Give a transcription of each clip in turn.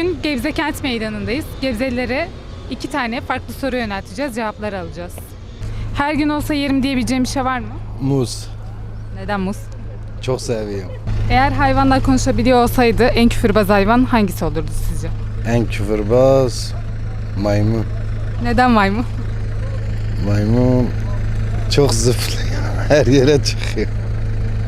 Bugün Gebze Kent Meydanı'ndayız. Gebzelilere iki tane farklı soru yönelteceğiz, cevaplar alacağız. Her gün olsa yerim diyebileceğim bir şey var mı? Muz. Neden muz? Çok seviyorum. Eğer hayvanlar konuşabiliyor olsaydı en küfürbaz hayvan hangisi olurdu sizce? En küfürbaz maymun. Neden maymun? Maymun çok zıplıyor. Her yere çıkıyor.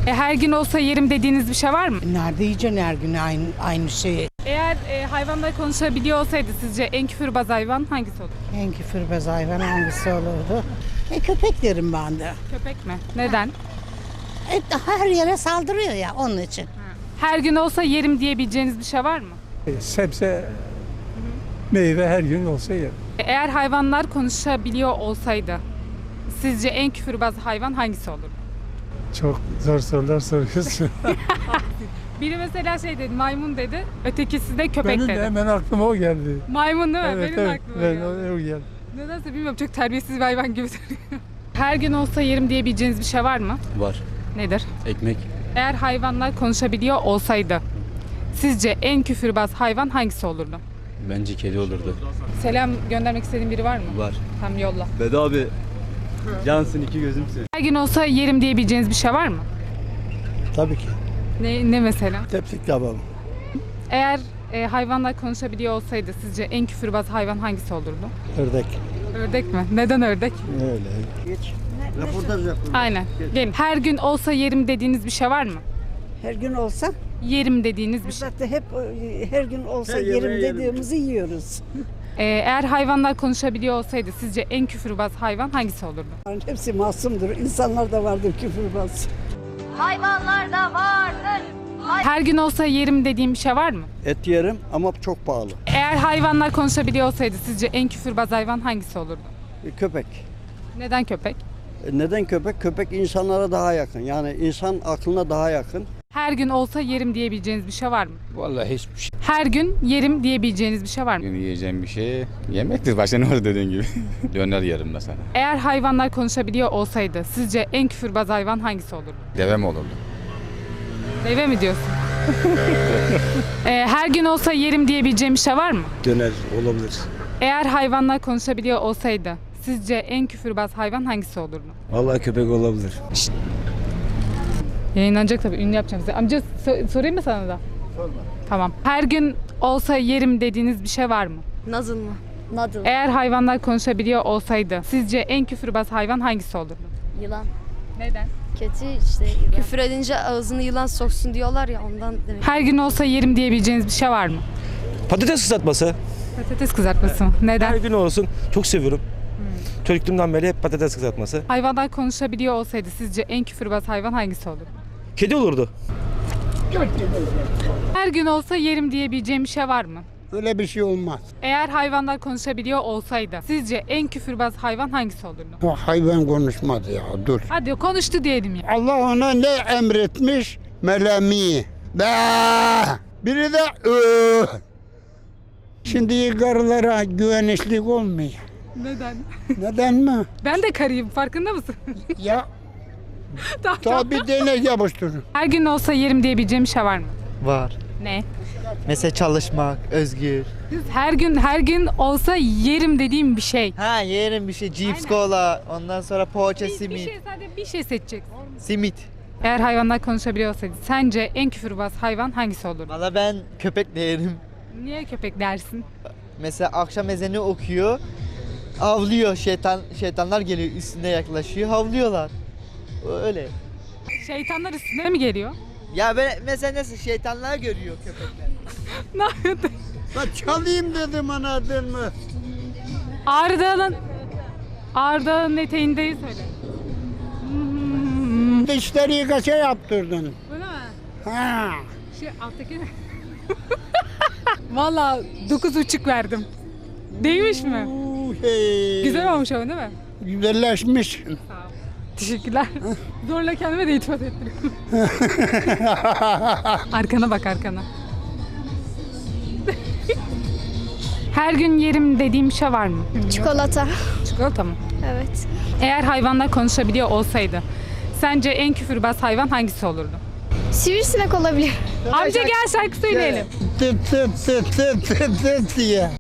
E, her gün olsa yerim dediğiniz bir şey var mı? Nerede yiyeceksin her gün aynı, aynı şeyi? Eğer e, hayvanlar konuşabiliyor olsaydı sizce en küfürbaz hayvan hangisi olurdu? En küfürbaz hayvan hangisi olurdu? E köpek derim ben de. Köpek mi? Neden? E, her yere saldırıyor ya onun için. Her gün olsa yerim diyebileceğiniz bir şey var mı? Sebze, meyve her gün olsa yer. E, Eğer hayvanlar konuşabiliyor olsaydı sizce en küfürbaz hayvan hangisi olurdu? Çok zor sorular soruyorsun. Biri mesela şey dedi maymun dedi, ötekisi de köpek Benim de dedi. hemen aklıma o geldi. Maymun değil mi? evet, Benim evet. aklıma Ben, geldi. o, o geldi. Nedense bilmiyorum çok terbiyesiz bir hayvan gibi duruyor. Her gün olsa yerim diyebileceğiniz bir şey var mı? Var. Nedir? Ekmek. Eğer hayvanlar konuşabiliyor olsaydı sizce en küfürbaz hayvan hangisi olurdu? Bence kedi olurdu. Selam göndermek istediğin biri var mı? Var. Tam yolla. Bedo abi. Cansın iki gözümsün. Her gün olsa yerim diyebileceğiniz bir şey var mı? Tabii ki. Ne, ne mesela? Tepsik kebabı. Eğer e, hayvanlar konuşabiliyor olsaydı sizce en küfürbaz hayvan hangisi olurdu? Ördek. Ördek mi? Neden ördek? Öyle. Aynen. Gelin. Her gün olsa yerim dediğiniz bir şey var mı? Her gün olsa Yerim dediğiniz bir şey. zaten hep e, her gün olsa yerim dediğimizi yiyoruz. E, eğer hayvanlar konuşabiliyor olsaydı sizce en küfürbaz hayvan hangisi olurdu? Hepsi masumdur. İnsanlar da vardır küfürbaz. Hayvanlarda vardır. Her gün olsa yerim dediğim bir şey var mı? Et yerim ama çok pahalı. Eğer hayvanlar konuşabiliyor olsaydı sizce en küfürbaz hayvan hangisi olurdu? E, Köpek. Neden köpek? E, Neden köpek? Köpek insanlara daha yakın. Yani insan aklına daha yakın. Her gün olsa yerim diyebileceğiniz bir şey var mı? Vallahi hiçbir şey. Her gün yerim diyebileceğiniz bir şey var mı? Benim yiyeceğim bir şey yemektir. Başka ne var dediğin gibi. Döner yerim mesela. Eğer hayvanlar konuşabiliyor olsaydı sizce en küfürbaz hayvan hangisi olurdu? Deve mi olurdu? Deve mi diyorsun? Ee, her gün olsa yerim diyebileceğim bir şey var mı? Döner olabilir. Eğer hayvanlar konuşabiliyor olsaydı sizce en küfürbaz hayvan hangisi olurdu? Vallahi köpek olabilir. Yayınlanacak tabii ünlü yapacağım size. Amca so- sorayım mı sana da? Sorma. Tamam. Her gün olsa yerim dediğiniz bir şey var mı? Nazıl mı? Nadıl. Eğer hayvanlar konuşabiliyor olsaydı sizce en küfürbaz hayvan hangisi olurdu? Yılan. Neden? Kötü işte. Küfür edince ağzını yılan soksun diyorlar ya ondan demek. Her gün olsa yerim diyebileceğiniz bir şey var mı? Patates kızartması. Patates kızartması mı? Her Neden? gün olsun. Çok seviyorum. Çocukluğumdan beri hep patates kızartması. Hayvanlar konuşabiliyor olsaydı sizce en küfürbaz hayvan hangisi olurdu? Kedi olurdu. Her gün olsa yerim diyebileceğim bir şey var mı? Öyle bir şey olmaz. Eğer hayvanlar konuşabiliyor olsaydı sizce en küfürbaz hayvan hangisi olurdu? O hayvan konuşmadı ya dur. Hadi konuştu diyelim ya. Allah ona ne emretmiş? Melemi. Be! Biri de "Ö." Şimdi karılara güvenişlik olmuyor. Neden? Neden mi? Ben de karıyım farkında mısın? Ya Tamam, tamam. tabi denek yapıştırın. Her gün olsa yerim diyebileceğim bir şey var mı? Var. Ne? Mesela çalışmak, özgür. Her gün her gün olsa yerim dediğim bir şey. Ha yerim bir şey, cips, Aynen. kola, ondan sonra poğaça, Bir, bir simit. şey sadece bir şey seçeceksin. Simit. Eğer hayvanlar konuşabiliyor olsaydı sence en küfürbaz hayvan hangisi olurdu? Valla ben köpek de yerim. Niye köpek dersin? Mesela akşam ezanı okuyor. Avlıyor şeytan şeytanlar geliyor üstüne yaklaşıyor havlıyorlar. Öyle. Şeytanlar üstüne mi geliyor? Ya ben mesela nasıl şeytanlar görüyor köpekler. ne yapıyorsun? La çalayım dedim anladın mı? Ağrı Dağı'nın Ağrı Dağı'nın eteğindeyiz öyle. Hmm, Dişleri kaça yaptırdın? Öyle mi? Ha. Şey alttaki Valla dokuz buçuk verdim. Değmiş mi? Hey. Güzel olmuş ama değil mi? Güzelleşmiş. Teşekkürler. Zorla kendime de itimat ettiriyorum. arkana bak arkana. Her gün yerim dediğim şey var mı? Çikolata. Çikolata mı? Evet. Eğer hayvanlar konuşabiliyor olsaydı sence en küfürbaz hayvan hangisi olurdu? Sivrisinek olabilir. Amca gel şarkı söyleyelim. Tıp tıp tıp tıp tıp tıp diye.